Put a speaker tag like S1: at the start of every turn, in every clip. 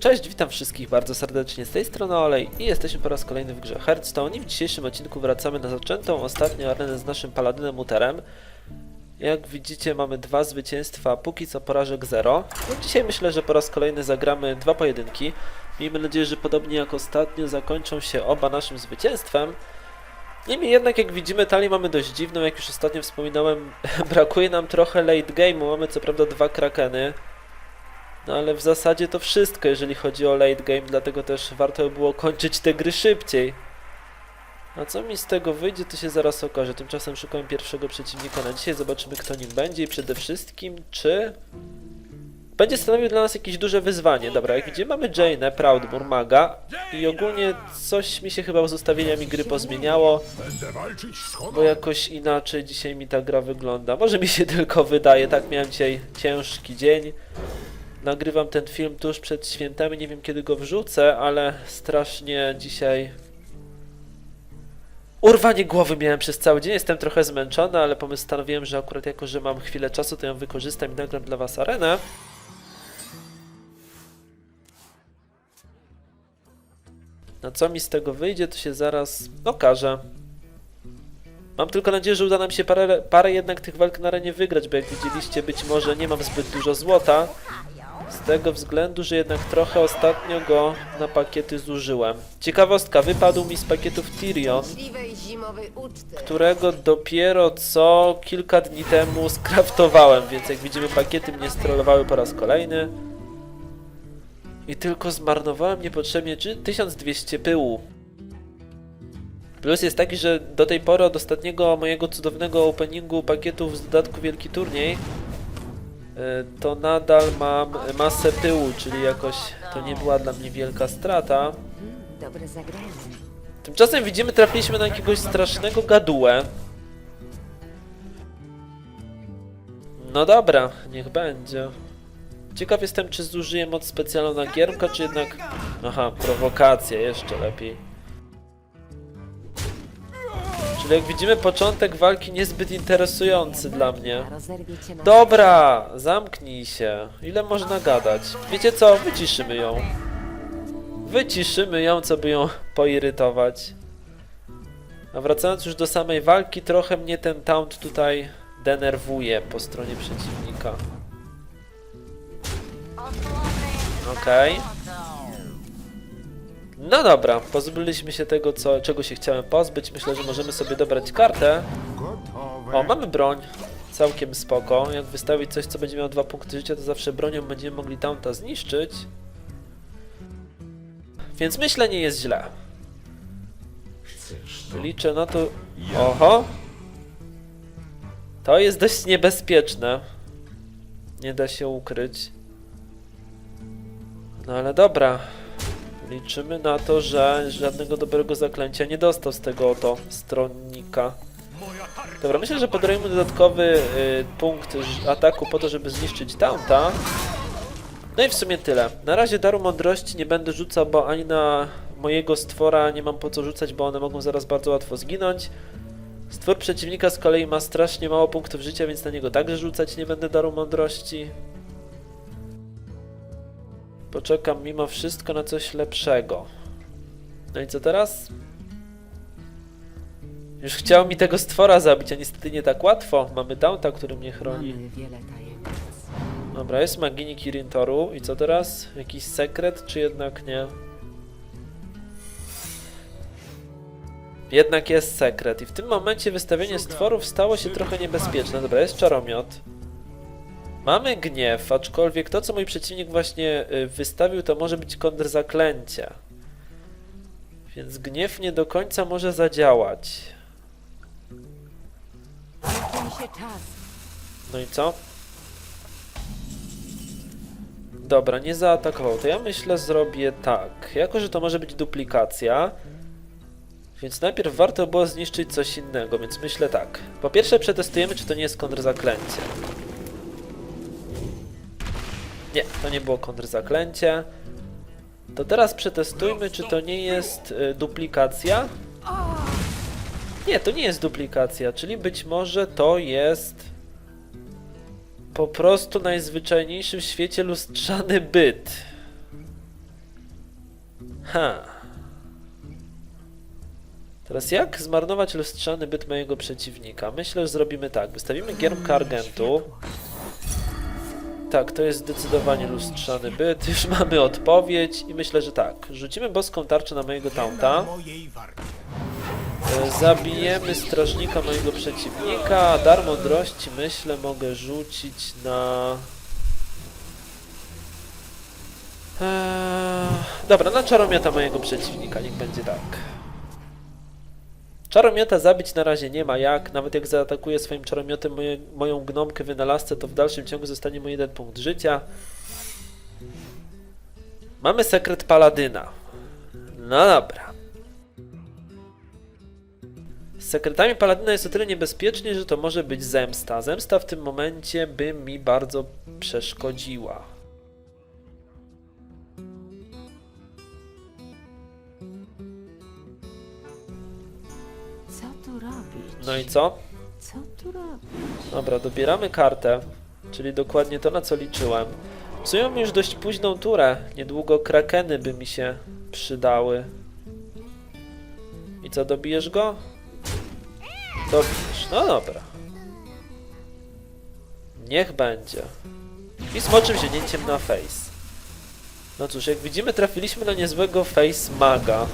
S1: Cześć, witam wszystkich bardzo serdecznie z tej strony Olej i jesteśmy po raz kolejny w grze Hearthstone i w dzisiejszym odcinku wracamy na zaczętą ostatnią arenę z naszym paladynem Uterem. Jak widzicie mamy dwa zwycięstwa, póki co porażek zero. No, dzisiaj myślę, że po raz kolejny zagramy dwa pojedynki. Miejmy nadzieję, że podobnie jak ostatnio zakończą się oba naszym zwycięstwem. Niemniej jednak jak widzimy talię mamy dość dziwną, jak już ostatnio wspominałem, brakuje nam trochę late game'u, mamy co prawda dwa krakeny. No ale w zasadzie to wszystko, jeżeli chodzi o late game, dlatego też warto by było kończyć te gry szybciej. A co mi z tego wyjdzie, to się zaraz okaże. Tymczasem szukam pierwszego przeciwnika na dzisiaj, zobaczymy kto nim będzie i przede wszystkim czy... Będzie stanowił dla nas jakieś duże wyzwanie. Dobra, jak widzimy mamy Jane'ę, Proudmoore, Maga i ogólnie coś mi się chyba z ustawieniami gry pozmieniało, bo jakoś inaczej dzisiaj mi ta gra wygląda. Może mi się tylko wydaje, tak miałem dzisiaj ciężki dzień. Nagrywam ten film tuż przed świętami, nie wiem kiedy go wrzucę, ale strasznie dzisiaj... Urwanie głowy miałem przez cały dzień, jestem trochę zmęczony, ale postanowiłem, że akurat jako, że mam chwilę czasu, to ją wykorzystam i nagram dla was arenę. No co mi z tego wyjdzie, to się zaraz okaże. Mam tylko nadzieję, że uda nam się parę, parę jednak tych walk na arenie wygrać, bo jak widzieliście, być może nie mam zbyt dużo złota. Z tego względu, że jednak trochę ostatnio go na pakiety zużyłem. Ciekawostka, wypadł mi z pakietów Tyrion, którego dopiero co kilka dni temu skraftowałem, więc jak widzimy pakiety mnie strollowały po raz kolejny. I tylko zmarnowałem niepotrzebnie czy 1200 pyłu. Plus jest taki, że do tej pory od ostatniego mojego cudownego openingu pakietów z dodatku Wielki Turniej to nadal mam masę pyłu, czyli jakoś to nie była dla mnie wielka strata.
S2: Dobre zagranie.
S1: Tymczasem widzimy, trafiliśmy na jakiegoś strasznego gadułę. No dobra, niech będzie. Ciekaw jestem, czy zużyję moc specjalną na giermka, czy jednak... Aha, prowokacja, jeszcze lepiej. Czyli jak widzimy, początek walki niezbyt interesujący dla mnie. Dobra, zamknij się. Ile można gadać? Wiecie co? Wyciszymy ją. Wyciszymy ją, co by ją poirytować. A wracając już do samej walki, trochę mnie ten taunt tutaj denerwuje po stronie przeciwnika. Okej. No dobra, pozbyliśmy się tego, co, czego się chciałem pozbyć. Myślę, że możemy sobie dobrać kartę. O, mamy broń. Całkiem spoko. Jak wystawić coś, co będzie miało dwa punkty życia, to zawsze bronią będziemy mogli taunta zniszczyć. Więc myślę, nie jest źle. Liczę na to... Oho! To jest dość niebezpieczne. Nie da się ukryć. No ale dobra. Liczymy na to, że żadnego dobrego zaklęcia nie dostał z tego oto stronnika. Dobra, myślę, że podarujemy dodatkowy y, punkt ataku po to, żeby zniszczyć Taunta. No i w sumie tyle. Na razie daru mądrości nie będę rzucał, bo ani na mojego stwora nie mam po co rzucać, bo one mogą zaraz bardzo łatwo zginąć. Stwór przeciwnika z kolei ma strasznie mało punktów życia, więc na niego także rzucać nie będę daru mądrości. Poczekam mimo wszystko na coś lepszego. No i co teraz? Już chciał mi tego stwora zabić, a niestety nie tak łatwo. Mamy Daunta, który mnie chroni.
S2: Mamy wiele tajemnic.
S1: Dobra, jest Magini Kirintoru. I co teraz? Jakiś sekret, czy jednak nie? Jednak jest sekret. I w tym momencie wystawienie stworów stało się trochę niebezpieczne. Dobra, jest czaromiot. Mamy gniew, aczkolwiek to, co mój przeciwnik właśnie y, wystawił, to może być kontrzaklęcie. Więc gniew nie do końca może zadziałać. No i co? Dobra, nie zaatakował. To ja myślę zrobię tak. Jako, że to może być duplikacja, więc najpierw warto było zniszczyć coś innego, więc myślę tak. Po pierwsze przetestujemy, czy to nie jest kontrzaklęcie. Nie, to nie było kontrzaklęcie. To teraz przetestujmy, czy to nie jest y, duplikacja. Nie, to nie jest duplikacja, czyli być może to jest po prostu najzwyczajniejszy w świecie lustrzany byt. Ha. Teraz jak zmarnować lustrzany byt mojego przeciwnika? Myślę, że zrobimy tak. Wystawimy giermka argentu. Tak, to jest zdecydowanie lustrzany byt. Już mamy odpowiedź i myślę, że tak. Rzucimy boską tarczę na mojego taunta. E, Zabijemy strażnika mojego przeciwnika. Dar mądrości myślę mogę rzucić na... Eee, dobra, na czaromiota mojego przeciwnika, niech będzie tak. Czaromiota zabić na razie nie ma jak, nawet jak zaatakuje swoim czaromiotem moje, moją gnomkę wynalazcę, to w dalszym ciągu zostanie mu jeden punkt życia. Mamy sekret paladyna. No dobra. Z sekretami Paladyna jest o tyle niebezpiecznie, że to może być zemsta. Zemsta w tym momencie by mi bardzo przeszkodziła.
S2: Tu robić?
S1: No i co?
S2: Co tu robić?
S1: Dobra, dobieramy kartę, czyli dokładnie to, na co liczyłem. W sumie mam już dość późną turę. Niedługo krakeny by mi się przydały. I co, dobijesz go? Dobijesz, no dobra. Niech będzie. I smoczym zięciem na face. No cóż, jak widzimy, trafiliśmy na niezłego face maga.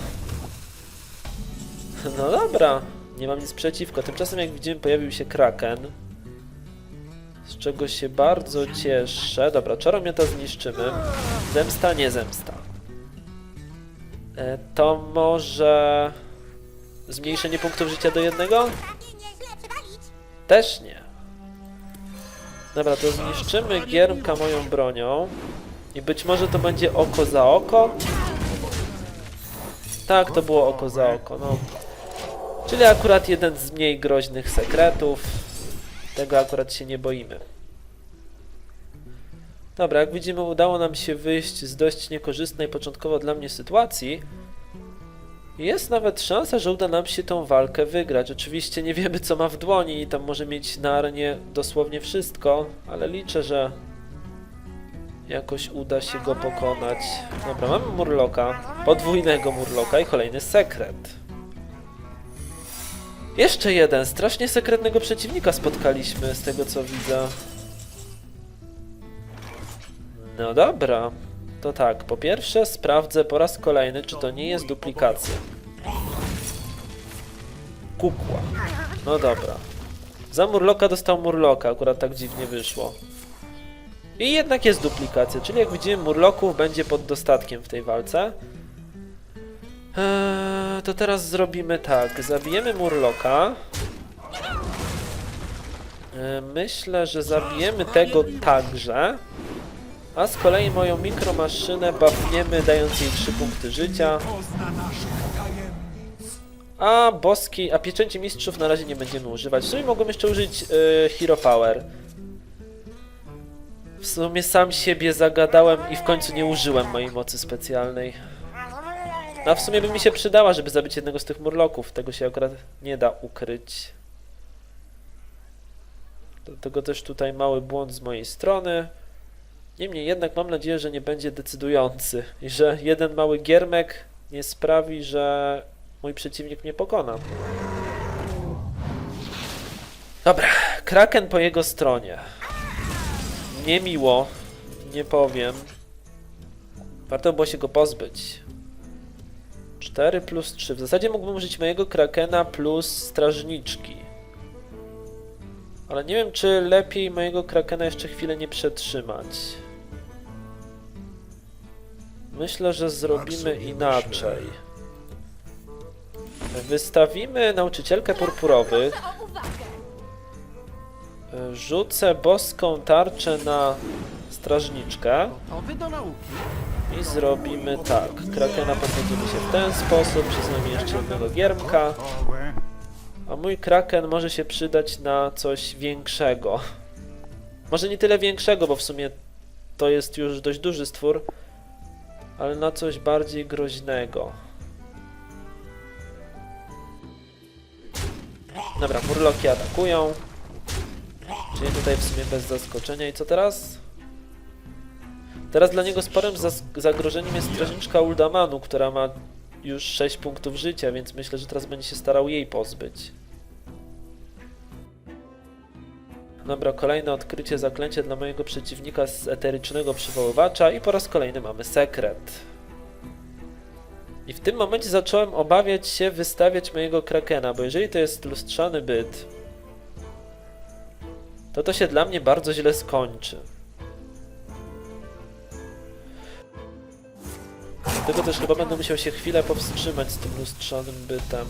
S1: No dobra, nie mam nic przeciwko. Tymczasem, jak widzimy, pojawił się kraken. Z czego się bardzo cieszę. Dobra, czaromiota zniszczymy. Zemsta, nie zemsta. E, to może... Zmniejszenie punktów życia do jednego? Też nie. Dobra, to zniszczymy giermka moją bronią. I być może to będzie oko za oko? Tak, to było oko za oko, no. Czyli akurat jeden z mniej groźnych sekretów. Tego akurat się nie boimy. Dobra, jak widzimy udało nam się wyjść z dość niekorzystnej początkowo dla mnie sytuacji. Jest nawet szansa, że uda nam się tą walkę wygrać. Oczywiście nie wiemy co ma w dłoni i tam może mieć na arenie dosłownie wszystko, ale liczę, że jakoś uda się go pokonać. Dobra, mamy Murloka, podwójnego Murloka i kolejny sekret. Jeszcze jeden, strasznie sekretnego przeciwnika spotkaliśmy, z tego co widzę. No dobra, to tak, po pierwsze sprawdzę po raz kolejny, czy to nie jest duplikacja. Kukła. No dobra. Za Murloka dostał Murloka, akurat tak dziwnie wyszło. I jednak jest duplikacja, czyli jak widzimy Murloków będzie pod dostatkiem w tej walce. Eee, to teraz zrobimy tak, zabijemy Murloka. Eee, myślę, że zabijemy tego także. A z kolei moją mikromaszynę buffniemy, dając jej 3 punkty życia. A boski, a pieczęci mistrzów na razie nie będziemy używać. W sumie mogłem jeszcze użyć y, Hero Power. W sumie sam siebie zagadałem i w końcu nie użyłem mojej mocy specjalnej. No, w sumie by mi się przydała, żeby zabić jednego z tych murloków. Tego się akurat nie da ukryć. Dlatego też tutaj mały błąd z mojej strony. Niemniej jednak mam nadzieję, że nie będzie decydujący i że jeden mały giermek nie sprawi, że mój przeciwnik mnie pokona. Dobra, Kraken po jego stronie. Niemiło, nie powiem. Warto było się go pozbyć. 4 plus 3. W zasadzie mógłbym użyć mojego Krakena plus strażniczki. Ale nie wiem, czy lepiej mojego Krakena jeszcze chwilę nie przetrzymać. Myślę, że zrobimy
S3: sobie
S1: inaczej. Wystawimy nauczycielkę purpurowych. Rzucę boską tarczę na strażniczkę
S4: Gotowy do nauki.
S1: I zrobimy tak. Krakena pozbędziemy się w ten sposób, przyznamy jeszcze jednego giermka, a mój kraken może się przydać na coś większego. Może nie tyle większego, bo w sumie to jest już dość duży stwór, ale na coś bardziej groźnego. Dobra, murloki atakują. Czyli tutaj w sumie bez zaskoczenia. I co teraz? Teraz dla niego sporym zagrożeniem jest strażniczka Uldamanu, która ma już 6 punktów życia, więc myślę, że teraz będzie się starał jej pozbyć. Dobra, kolejne odkrycie zaklęcia dla mojego przeciwnika z eterycznego przywoływacza i po raz kolejny mamy sekret. I w tym momencie zacząłem obawiać się wystawiać mojego krakena, bo jeżeli to jest lustrzany byt, to to się dla mnie bardzo źle skończy. Dlatego też chyba będę musiał się chwilę powstrzymać z tym lustrzanym bytem.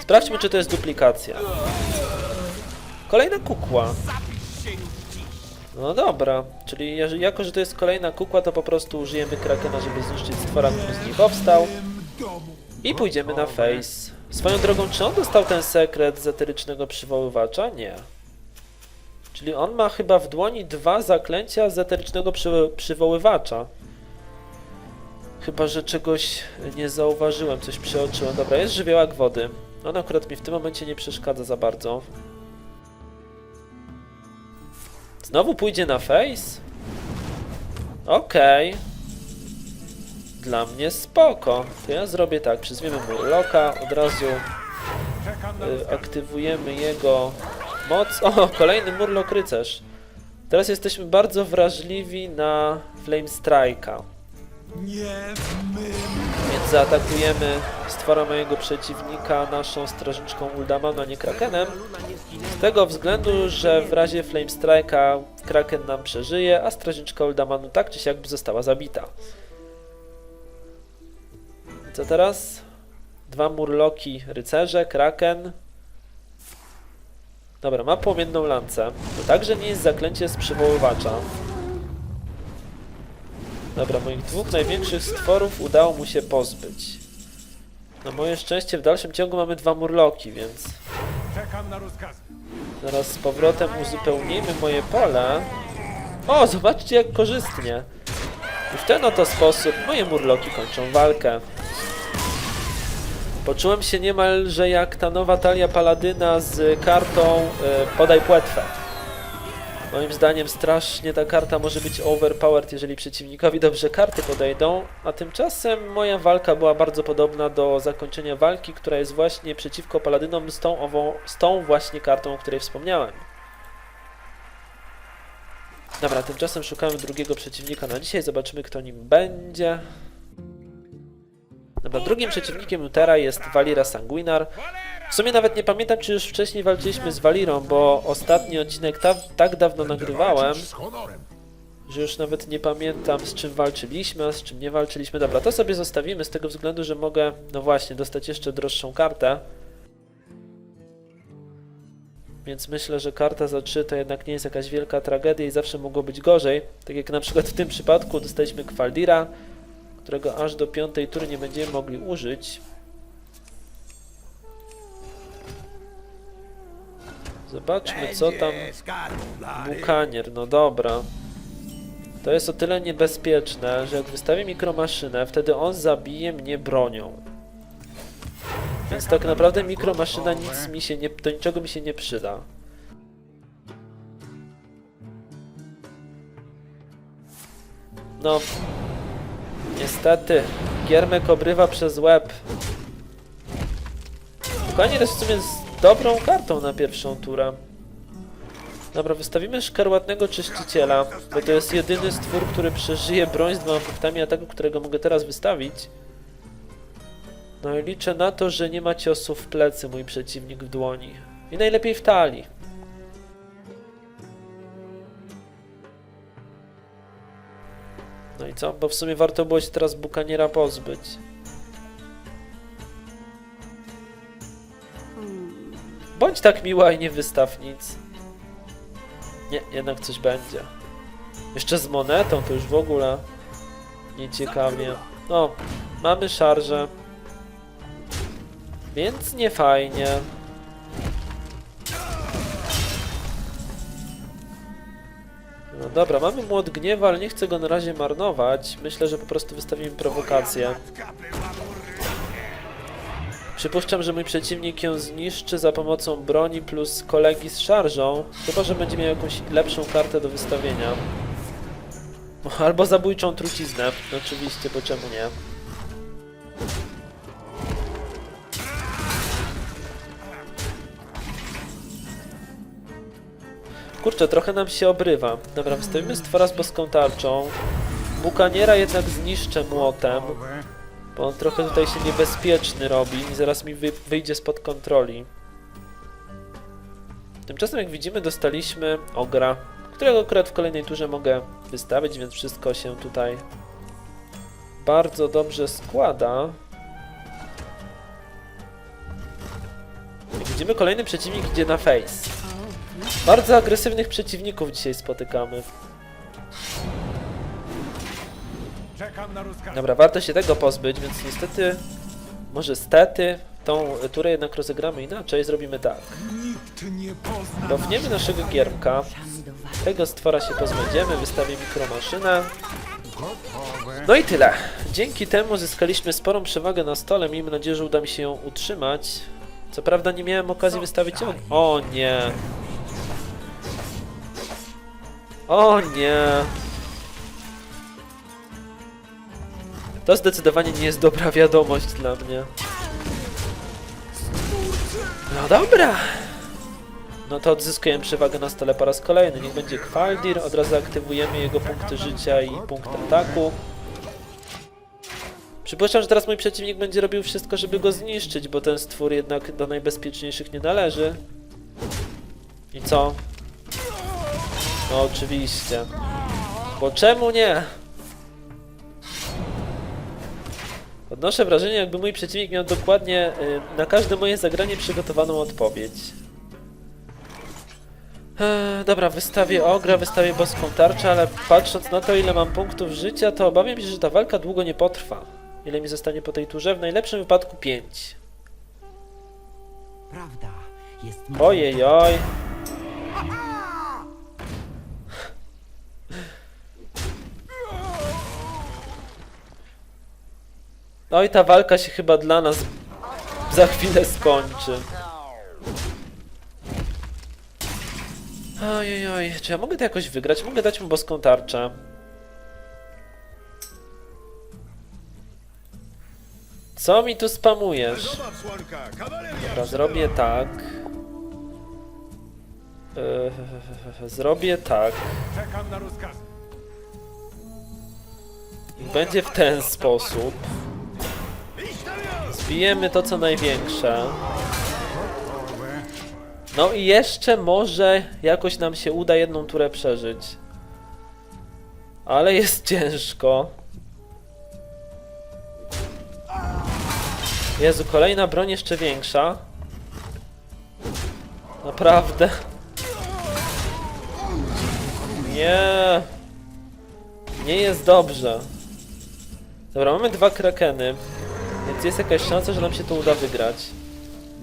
S1: Sprawdźmy, czy to jest duplikacja. Kolejna kukła. No dobra, czyli jako, że to jest kolejna kukła, to po prostu użyjemy krakena, żeby zniszczyć stwora, który z niej powstał. I pójdziemy na face. Swoją drogą, czy on dostał ten sekret z eterycznego przywoływacza? Nie. Czyli on ma chyba w dłoni dwa zaklęcia z eterycznego przy, przywoływacza. Chyba, że czegoś nie zauważyłem, coś przeoczyłem. Dobra, jest żywiołak wody. On akurat mi w tym momencie nie przeszkadza za bardzo. Znowu pójdzie na face? Okej. Dla mnie spoko. To ja zrobię tak, przyzwiemy mu loka, od razu y, aktywujemy jego moc. O, kolejny murlok rycerz. Teraz jesteśmy bardzo wrażliwi na Flame Strike'a. Więc zaatakujemy stwora mojego przeciwnika naszą strażniczką Uldamanu, a nie Krakenem. Z tego względu, że w razie Flame Strike'a Kraken nam przeżyje, a strażniczka Uldamanu tak czy siak by została zabita. Co teraz? Dwa murloki rycerze, Kraken. Dobra, ma płomienną lancę. To także nie jest zaklęcie z przywoływacza. Dobra, moich dwóch największych stworów udało mu się pozbyć. Na moje szczęście w dalszym ciągu mamy dwa murloki, więc
S3: czekam na rozkazy.
S1: zaraz z powrotem uzupełnimy moje pole. O, zobaczcie jak korzystnie. I w ten oto sposób moje murloki kończą walkę. Poczułem się niemalże jak ta nowa talia paladyna z kartą e, Podaj płetwę. Moim zdaniem strasznie ta karta może być overpowered, jeżeli przeciwnikowi dobrze karty podejdą, a tymczasem moja walka była bardzo podobna do zakończenia walki, która jest właśnie przeciwko paladynom z tą, ową, z tą właśnie kartą, o której wspomniałem. Dobra, tymczasem szukamy drugiego przeciwnika na dzisiaj, zobaczymy kto nim będzie. Dobra, drugim przeciwnikiem Utera jest Valira Sanguinar. W sumie nawet nie pamiętam, czy już wcześniej walczyliśmy z Valirą, bo ostatni odcinek ta, tak dawno nagrywałem, że już nawet nie pamiętam z czym walczyliśmy, a z czym nie walczyliśmy. Dobra, to sobie zostawimy z tego względu, że mogę, no właśnie, dostać jeszcze droższą kartę. Więc myślę, że karta za 3 to jednak nie jest jakaś wielka tragedia i zawsze mogło być gorzej. Tak jak na przykład w tym przypadku dostaliśmy Kwaldira, którego aż do piątej tury nie będziemy mogli użyć. Zobaczmy co tam Bukanier, no dobra. To jest o tyle niebezpieczne, że jak wystawię mikromaszynę, wtedy on zabije mnie bronią. Więc tak naprawdę mikromaszyna nic mi się nie, do niczego mi się nie przyda. No, niestety, Giermek obrywa przez łeb. Bukanier jest w sumie z dobrą kartą na pierwszą turę. Dobra, wystawimy szkarłatnego czyściciela, bo to jest jedyny stwór, który przeżyje broń z dwoma punktami ataku, którego mogę teraz wystawić. No i liczę na to, że nie ma ciosu w plecy mój przeciwnik w dłoni. I najlepiej w talii. No i co? Bo w sumie warto było się teraz Bukaniera pozbyć. Bądź tak miła i nie wystaw nic. Nie, jednak coś będzie. Jeszcze z monetą to już w ogóle nieciekawie. No, mamy szarżę. Więc nie fajnie. Dobra, mamy młot gniewa, ale nie chcę go na razie marnować. Myślę, że po prostu wystawimy prowokację. Przypuszczam, że mój przeciwnik ją zniszczy za pomocą broni plus kolegi z szarżą, chyba że będzie miał jakąś lepszą kartę do wystawienia. Albo zabójczą truciznę, oczywiście, bo czemu nie? Kurczę, trochę nam się obrywa. Dobra, wstawimy stwora z boską tarczą. Bukaniera jednak zniszczę młotem, bo on trochę tutaj się niebezpieczny robi i zaraz mi wy wyjdzie spod kontroli. Tymczasem, jak widzimy, dostaliśmy ogra, którego akurat w kolejnej turze mogę wystawić, więc wszystko się tutaj bardzo dobrze składa. Jak widzimy, kolejny przeciwnik idzie na face. Bardzo agresywnych przeciwników dzisiaj spotykamy. Dobra, warto się tego pozbyć, więc niestety, może stety, tą turę jednak rozegramy inaczej, zrobimy tak. Cofniemy naszego giermka, tego stwora się pozbędziemy, wystawię mikromaszynę. No i tyle. Dzięki temu zyskaliśmy sporą przewagę na stole, miejmy nadzieję, że uda mi się ją utrzymać. Co prawda nie miałem okazji wystawić ją... O nie! O nie! To zdecydowanie nie jest dobra wiadomość dla mnie. No dobra! No to odzyskujemy przewagę na stole po raz kolejny. Niech będzie Kwaldir, od razu aktywujemy jego punkty życia i punkt ataku. Przypuszczam, że teraz mój przeciwnik będzie robił wszystko, żeby go zniszczyć, bo ten stwór jednak do najbezpieczniejszych nie należy. I co? No oczywiście. Bo czemu nie? Odnoszę wrażenie, jakby mój przeciwnik miał dokładnie y, na każde moje zagranie przygotowaną odpowiedź. Eee, dobra, wystawię ogra, wystawię boską tarczę, ale patrząc na to, ile mam punktów życia, to obawiam się, że ta walka długo nie potrwa. Ile mi zostanie po tej turze? W najlepszym wypadku 5.
S4: Prawda jest
S1: Ojej, oj. No i ta walka się chyba dla nas za skończy. Ojej, oj, czy ja mogę to jakoś wygrać? Mogę dać mu boską tarczę. Co mi tu spamujesz? Dobra, zrobię tak. Eee, Zrobię tak. Będzie w ten sposób. Zbijemy to co największe. No i jeszcze może jakoś nam się uda jedną turę przeżyć. Ale jest ciężko. Jezu, kolejna broń jeszcze większa. Naprawdę. Nie. Nie jest dobrze. Dobra, mamy dwa krakeny. Więc jest jakaś szansa, że nam się to uda wygrać.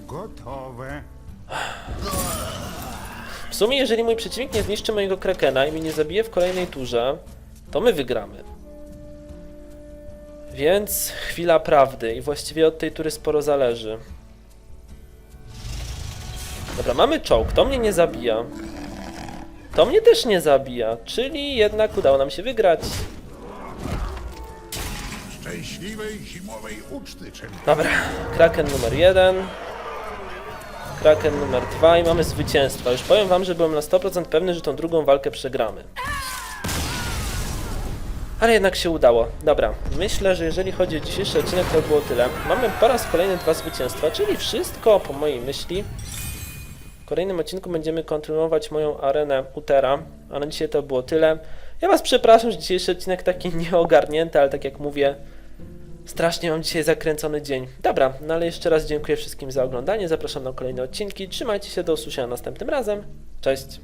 S3: Gotowe.
S1: W sumie, jeżeli mój przeciwnik nie zniszczy mojego krakena i mnie nie zabije w kolejnej turze, to my wygramy. Więc chwila prawdy i właściwie od tej tury sporo zależy. Dobra, mamy czołg, to mnie nie zabija. To mnie też nie zabija, czyli jednak udało nam się wygrać.
S5: Szczęśliwej zimowej uczty, czempion.
S1: Dobra, Kraken numer jeden. Kraken numer dwa i mamy zwycięstwo. Już powiem wam, że byłem na 100% pewny, że tą drugą walkę przegramy. Ale jednak się udało. Dobra, myślę, że jeżeli chodzi o dzisiejszy odcinek, to było tyle. Mamy po raz kolejny dwa zwycięstwa, czyli wszystko po mojej myśli. W kolejnym odcinku będziemy kontynuować moją arenę Utera, a na dzisiaj to było tyle. Ja was przepraszam, że dzisiejszy odcinek taki nieogarnięty, ale tak jak mówię, Strasznie mam dzisiaj zakręcony dzień. Dobra, no ale jeszcze raz dziękuję wszystkim za oglądanie. Zapraszam na kolejne odcinki. Trzymajcie się, do usłyszenia następnym razem. Cześć.